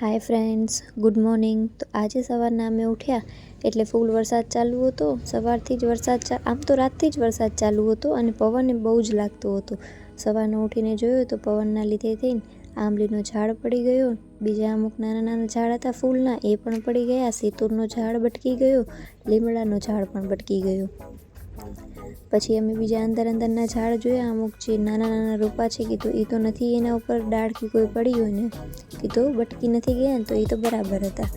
Hi friends, good morning. તો આજે સવારના અમે ઉઠ્યા એટલે ફૂલ વરસાદ ચાલુ હતો. સવારથી જ વરસાદ આમ તો રાતથી જ વરસાદ ચાલુ હતો અને પવન બહુ જ લાગતો હતો. સવારનો ઉઠીને જોયું તો પવનના લીધે થઈને આંબલીનો ઝાડ પડી ગયો. બીજા અમુક નાના નાના ઝાડ હતા ફૂલના, એ પણ પડી ગયા. સેતુરનો ઝાડ બટકી ગયો. લીમડાનો ઝાડ પણ બટકી ગયો. પછી અમે બીજા અંદર અંદરના ઝાડ જોયા, અમુક જે નાના નાના રોપા છે કીધું એ તો નથી એના ઉપર ડાળ કે કોઈ પડી હોય ને કીધું બટકી નથી ગયા ને તો એ તો બરાબર હતા.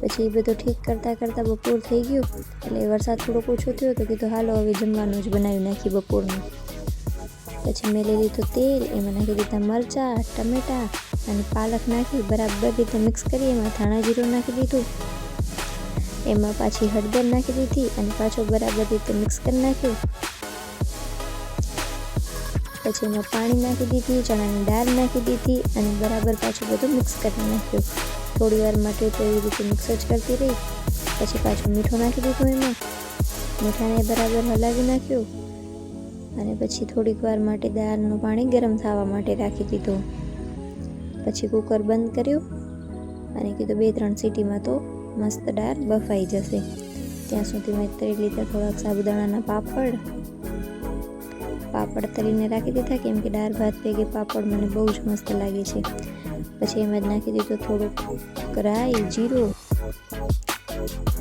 પછી એ બધું ઠીક કરતાં કરતાં બપોર થઈ ગયું, એટલે વરસાદ થોડોક ઓછો થયો તો કીધું હાલો હવે જમવાનું જ બનાવી નાખી બપોરનું. પછી મેં લઈ લીધું તેલ, એમાં નાખી દીધા મરચાં, ટમેટાં અને પાલક નાખી બરાબર રીતે મિક્સ કરી, એમાં ધાણા જીરું નાખી દીધું. એમાં પાછી હળદર નાખી દીધી અને પાછો બરાબર રીતે મિક્સ કરી નાખ્યું. પછી એમાં પાણી નાખી દીધી, ચણાની દાળ નાખી દીધી અને બરાબર પાછું બધું મિક્સ કરી નાખ્યું. થોડી વાર માટે તો એવી રીતે મિક્સ જ કરતી રહી. પછી પાછું મીઠું નાખી દીધું એમાં. મીઠાને બરાબર હલાવી નાખ્યું અને પછી થોડીક વાર માટે દાળનું પાણી ગરમ થવા માટે રાખી દીધું. પછી કુકર બંધ કર્યું અને કીધું બે ત્રણ સીટીમાં તો મસ્ત દાળ બફાઈ જશે. ત્યાં સુધી મેં તળી લીધા થોડાક સાબુદાણાના પાપડ પાપડ તળીને રાખી દીધા, કેમ કે દાળ ભાત ભેગે પાપડ મને બહુ જ મસ્ત લાગે છે. પછી એમાં જ નાખી દીધું થોડુંક રાઈ જીરું.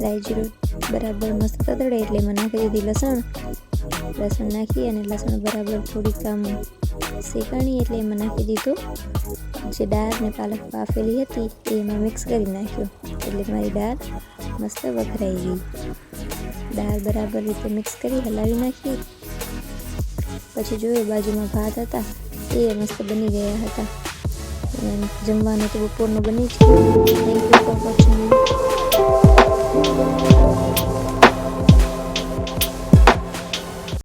રાઈ જીરું બરાબર મસ્ત તતડે એટલે એમાં નાખી દીધી લસણ. લસણ નાખી અને લસણ બરાબર થોડીક આમ શેકાણી એટલે એમાં નાખી દીધું. જે દાળ ને પાલક બાફેલી હતી એ એમાં મિક્સ કરી નાખ્યું. એટલે મારી દાળ મસ્ત વઘરાઈ ગઈ. દાળ બરાબર રીતે મિક્સ કરી હલાવી નાખી. પછી જોયું બાજુમાં ભાત હતા, એ મસ્ત બની ગયા હતા. જમવાનું તો બપોરનું બની જ થેન્ક યુ ફોર વોચિંગ